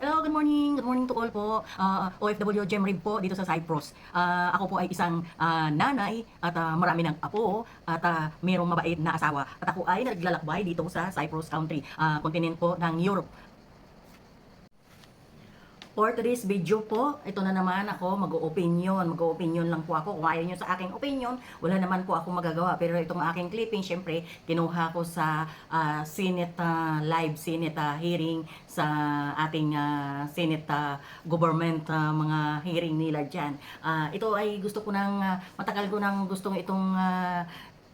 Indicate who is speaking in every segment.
Speaker 1: Hello, good morning. Good morning to all po. Uh, OFW Gem Rib po dito sa Cyprus. Ah, ako po ay isang ah, nanay at ah, marami ng apo at ah, mayroong mabait na asawa. At ako ay naglalakbay dito sa Cyprus country, ah, continent po ng Europe. For today's video po, ito na naman ako mag-opinion. Mag-opinion lang po ako. Kung ayaw nyo sa aking opinion, wala naman po ako magagawa. Pero itong aking clipping, syempre, kinuha ko sa ah, Senate ah, live Senate ah, hearing sa ating ah, Senate government ah, mga hearing nila dyan. Ah, ito ay gusto ko nang, ah, matagal ko nang gustong itong ah,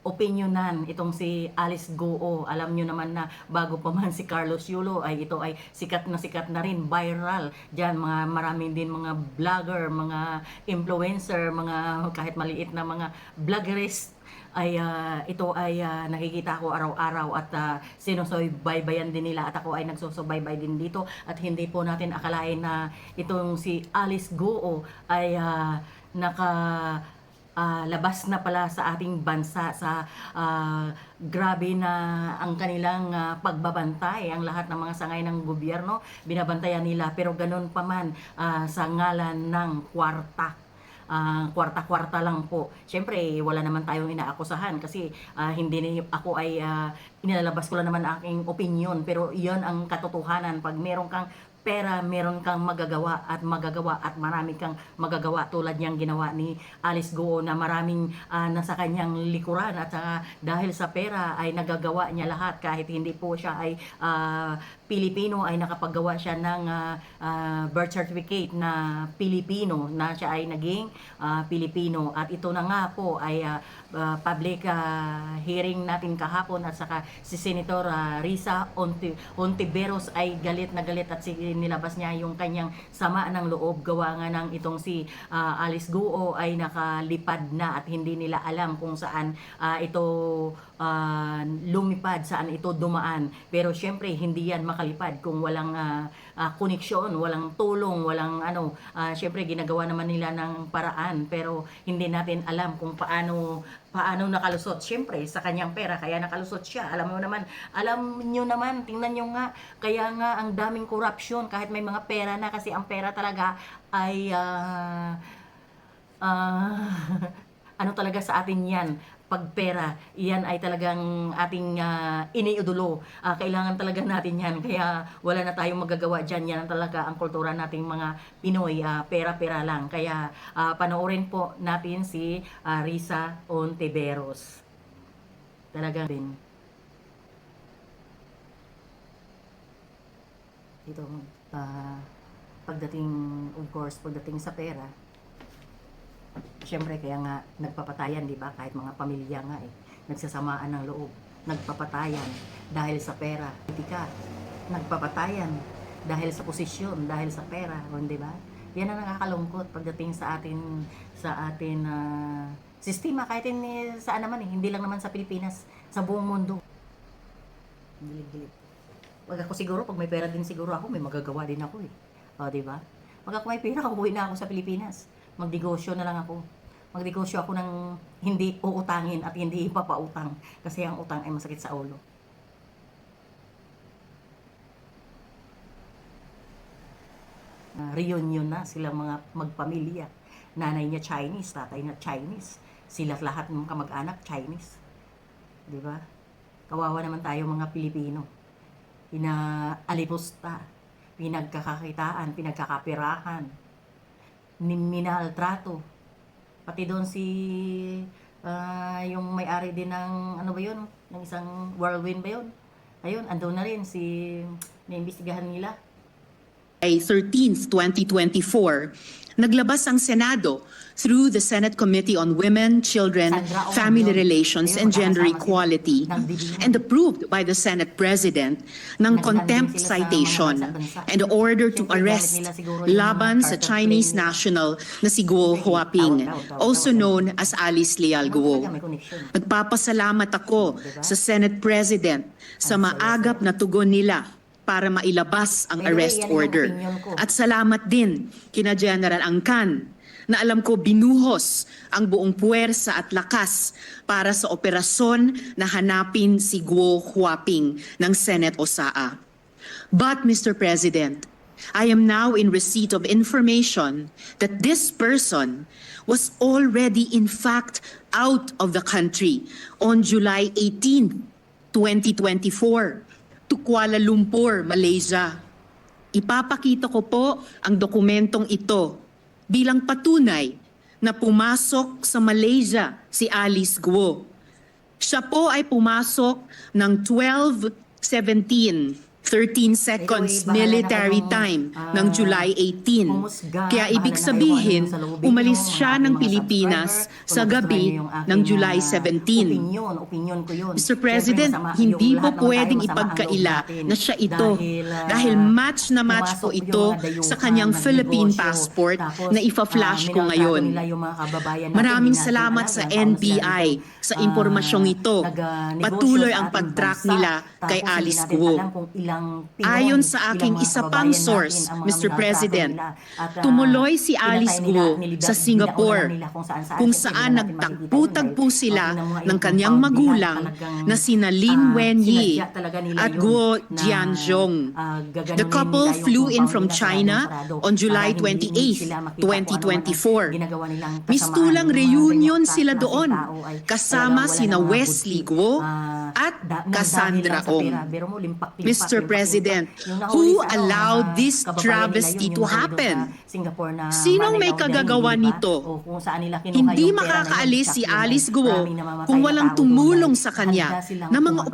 Speaker 1: opinionan itong si Alice Goo. Alam nyo naman na bago pa man si Carlos Yulo ay ito ay sikat na sikat na rin, viral. Diyan mga maraming din mga vlogger, mga influencer, mga kahit maliit na mga vloggerist ay ah, ito ay ah, nakikita ko araw-araw at uh, sinusubaybayan din nila at ako ay nagsusubaybay din dito at hindi po natin akalain na itong si Alice Goo ay ah, naka ah, labas na pala sa ating bansa sa ah, grabe na ang kanilang ah, pagbabantay ang lahat ng mga sangay ng gobyerno binabantayan nila pero ganun pa man ah, sa ngalan ng kwarta Ah, kwarta-kwarta lang po. Siyempre, wala naman tayong inaakusahan kasi ah, hindi ako ay ah, inilalabas ko lang naman aking opinion pero iyon ang katotohanan. Pag meron kang pera, meron kang magagawa at magagawa at marami kang magagawa tulad niyang ginawa ni Alice Goo na maraming ah, nasa kanyang likuran. At saka dahil sa pera ay nagagawa niya lahat. Kahit hindi po siya ay ah, Pilipino ay nakapaggawa siya ng ah, ah, birth certificate na Pilipino na siya ay naging ah, Pilipino. At ito na nga po ay ah, ah, public ah, hearing natin kahapon at saka si Senator ah, Risa Onti, Ontiveros ay galit na galit at si, nilabas niya yung kanyang sama ng loob gawa nga ng itong si ah, Alice Guo ay nakalipad na at hindi nila alam kung saan ah, ito ah, lumipad, saan ito dumaan. Pero syempre hindi yan makalipad kung walang ah, ah, koneksyon, walang tulong, walang ano, ah, syempre ginagawa naman nila ng paraan pero hindi natin alam kung paano paano nakalusot. Syempre sa kanyang pera kaya nakalusot siya. Alam mo naman, alam niyo naman, tingnan niyo nga, kaya nga ang daming corruption kahit may mga pera na kasi ang pera talaga ay ah, ah, ano talaga sa atin yan pag pera, iyan ay talagang ating uh, iniidulo. Ah, kailangan talaga natin yan. Kaya wala na tayong magagawa dyan. Yan ang talaga ang kultura nating mga Pinoy. ah, pera-pera lang. Kaya ah, panoorin po natin si ah, Risa Ontiveros. Talaga din. Ito, ah, pagdating, of course, pagdating sa pera, Siyempre, kaya nga nagpapatayan, di ba? Kahit mga pamilya nga eh. Nagsasamaan ng loob. Nagpapatayan dahil sa pera. Politika. Nagpapatayan dahil sa posisyon, dahil sa pera, di ba? Yan ang nakakalungkot pagdating sa atin sa atin ah, sistema kahit in, saan naman eh, hindi lang naman sa Pilipinas, sa buong mundo. Gilig-gilig. Pag ako siguro, pag may pera din siguro ako, may magagawa din ako eh. O, di ba? Pag ako may pera, umuwi na ako sa Pilipinas. Magnegosyo na lang ako. Magnegosyo ako ng hindi uutangin at hindi ipapautang. Kasi ang utang ay masakit sa ulo. Uh, reunion na sila mga magpamilya. Nanay niya Chinese, tatay niya Chinese. Sila lahat ng kamag-anak Chinese. 'Di ba? Kawawa naman tayo mga Pilipino. Inaalipusta, pinagkakakitaan, pinagkakapirahan, minaltrato. Pati doon si ah, yung may-ari din ng ano ba 'yun? Ng isang whirlwind ba 'yun? Ayun, andun na rin si naimbestigahan nila.
Speaker 2: May 13th, 2024, naglabas ang Senado through the Senate Committee on Women, Children, Family. Relations, and Gender. Equality and approved by the Senate President ng contempt citation and order to arrest laban sa Chinese national na si Guo Huaping, also known as Alice Leal Guo. Nagpapasalamat ako
Speaker 1: Diba?
Speaker 2: sa Senate President sa maagap na tugon nila para mailabas ang arrest order. At salamat din kina General Angkan na alam ko binuhos ang buong puwersa at lakas para sa operasyon na hanapin si Guo Huaping ng Senate OSAA. But Mr. President, I am now in receipt of information that this person was already in fact out of the country on July 18, 2024 to Kuala Lumpur, Malaysia. Ipapakita ko po ang dokumentong ito bilang patunay na pumasok sa Malaysia si Alice Guo. Siya po ay pumasok ng 12.17 13 seconds military time
Speaker 1: ah,
Speaker 2: ng July 18.
Speaker 1: humusga,
Speaker 2: Kaya ibig sabihin,
Speaker 1: ano
Speaker 2: umalis siya ng Pilipinas sa gabi ng July
Speaker 1: ah,
Speaker 2: 17.
Speaker 1: Opinion, opinion ko yun.
Speaker 2: Mr. President, hindi po pwedeng ipagkaila na siya ito
Speaker 1: Dahil, ah,
Speaker 2: match na match po ito sa kanyang Philippine passport na ifa-flash
Speaker 1: ah,
Speaker 2: ko ngayon. Maraming salamat
Speaker 1: alam
Speaker 2: sa NBI sa
Speaker 1: ah,
Speaker 2: impormasyong ito. Patuloy ang pag-track nila kay Alice Guo.
Speaker 1: Alam kung ilang Pinoy,
Speaker 2: Ayon sa aking isa pang source, Mr. President,
Speaker 1: nila. At, ah,
Speaker 2: tumuloy si Alice
Speaker 1: nilibag-
Speaker 2: sa Singapore,
Speaker 1: nila kung
Speaker 2: kung saan
Speaker 1: makikita yun
Speaker 2: nagtagpo-tagpo sila ng kanyang magulang na sina Lin
Speaker 1: ah,
Speaker 2: Wenyi at Guo Jianzhong.
Speaker 1: ah,
Speaker 2: The couple flew in from China on July
Speaker 1: para hindi
Speaker 2: 28,
Speaker 1: sila makita kung ano man ang
Speaker 2: 2024.
Speaker 1: ginagawa nilang
Speaker 2: Mistulang reunion sila doon, kasama sina Wesley. Guo at Cassandra Ong. Mr. President, who allowed
Speaker 1: mga
Speaker 2: this travesty to happen? Sinong may kagagawa nito? Hindi makakaalis si Alice Guo kung walang tumulong sa kanya mga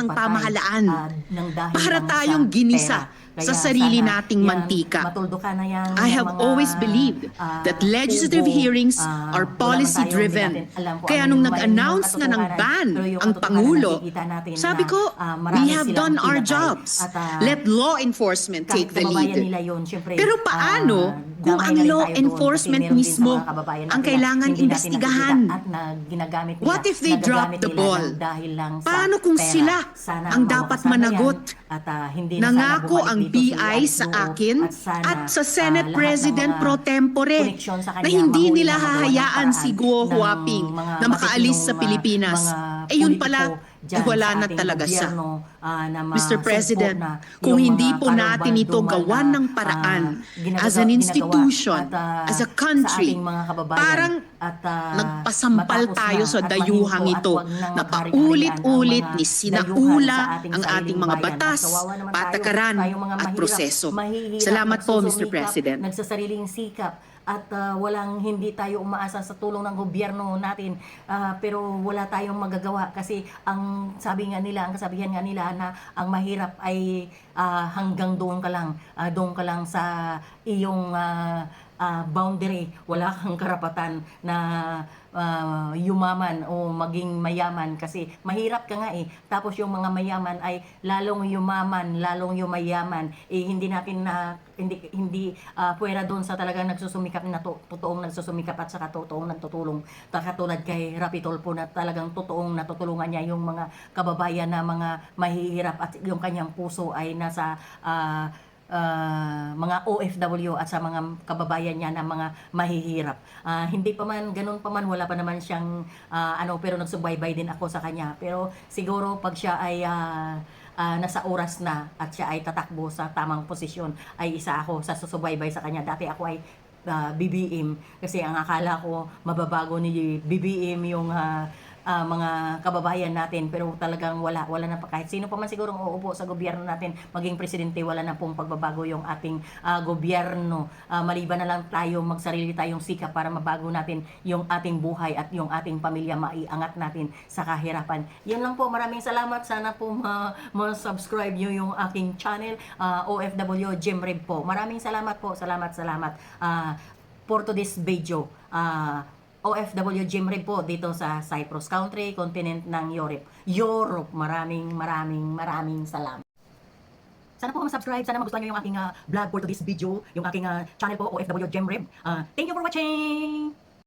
Speaker 2: ng
Speaker 1: magpatay,
Speaker 2: pamahalaan
Speaker 1: ah, ng dahil
Speaker 2: para tayong
Speaker 1: sa
Speaker 2: ginisa
Speaker 1: pera.
Speaker 2: sa
Speaker 1: Kaya
Speaker 2: sarili
Speaker 1: sana
Speaker 2: nating
Speaker 1: yan,
Speaker 2: mantika.
Speaker 1: matuldo ka na yan,
Speaker 2: I have
Speaker 1: mga,
Speaker 2: always believed
Speaker 1: ah,
Speaker 2: that legislative
Speaker 1: kubo,
Speaker 2: hearings
Speaker 1: ah,
Speaker 2: are
Speaker 1: wala man
Speaker 2: policy
Speaker 1: tayo,
Speaker 2: driven.
Speaker 1: hindi natin alam kung
Speaker 2: Kaya nung nag-announce na ng ban ang Pangulo,
Speaker 1: natin
Speaker 2: sabi
Speaker 1: na,
Speaker 2: ko,
Speaker 1: ah,
Speaker 2: we have done our jobs.
Speaker 1: At, ah,
Speaker 2: Let law enforcement take the lead.
Speaker 1: yun, syempre,
Speaker 2: Pero paano
Speaker 1: ah,
Speaker 2: kung ang law enforcement mismo ang kailangan investigahan? What if they drop the ball?
Speaker 1: ng dahil lang sa
Speaker 2: Paano kung sila ang dapat managot?
Speaker 1: At ah, hindi na
Speaker 2: Nangako ang
Speaker 1: Alice
Speaker 2: sa akin
Speaker 1: at,
Speaker 2: sa
Speaker 1: ah,
Speaker 2: Senate President pro tempore na hindi nila hahayaan si Guo
Speaker 1: ng
Speaker 2: Huaping na makaalis sa
Speaker 1: ah,
Speaker 2: Pilipinas. Eh yun pala, eh, wala na talaga siya.
Speaker 1: Ah, na
Speaker 2: Mr. President,
Speaker 1: na
Speaker 2: kung hindi po natin ito gawan
Speaker 1: na,
Speaker 2: ng paraan
Speaker 1: ah, ginagawa-
Speaker 2: as an institution,
Speaker 1: at, ah,
Speaker 2: as a country,
Speaker 1: mga
Speaker 2: parang
Speaker 1: at, ah,
Speaker 2: nagpasampal tayo sa dayuhang ito na paulit-ulit ni sinaula ang ating mga batas, patakaran at proseso. Salamat po, Mr. President.
Speaker 1: nagsasariling sikap at ah, walang hindi tayo umaasa sa tulong ng gobyerno natin Ah, pero wala tayong magagawa kasi ang sabi nga nila ang kasabihan nga nila na ang mahirap ay ah, hanggang doon ka lang Ah, doon ka lang sa iyong ah, ah, boundary. Wala kang karapatan na ah, yumaman o maging mayaman kasi mahirap ka nga eh. Tapos yung mga mayaman ay lalong yumaman lalong yumayaman. Eh hindi natin na hindi hindi ah, pwera doon sa talagang nagsusumikap na to, totoong nagsusumikap at saka totoong nagtutulong. Katulad kay Rapitol po na talagang totoong natutulungan niya yung mga kababayan na mga mahihirap at yung kanyang puso ay nasa ah, ah, mga OFW at sa mga kababayan niya na mga mahihirap. Ah, hindi pa man, ganun pa man, wala pa naman siyang, ah, ano, pero nagsubaybay din ako sa kanya. Pero siguro pag siya ay ah, ah, nasa oras na at siya ay tatakbo sa tamang posisyon, ay isa ako sa susubaybay sa kanya. Dati ako ay ah, BBM kasi ang akala ko mababago ni BBM yung ah, ah, mga kababayan natin. Pero talagang wala wala na pa. Kahit sino pa man siguro uupo sa gobyerno natin maging presidente wala na pong pagbabago yung ating ah, gobyerno. Ah, maliban na lang tayo magsarili tayong sikap para mabago natin yung ating buhay at yung ating pamilya. Maiangat natin sa kahirapan. Yun lang po. Maraming salamat. Sana po ma- ma-subscribe nyo yung aking channel ah, OFW Jimrib po. Maraming salamat po. Salamat salamat. Ah, for today's video. Ah, OFW Gym Rig po dito sa Cyprus country, continent ng Europe. Europe, maraming maraming maraming salamat. Sana po ma-subscribe, sana magustuhan nyo yung aking ah, vlog for today's video, yung aking ah, channel po, OFW Gem Rib. Ah, thank you for watching!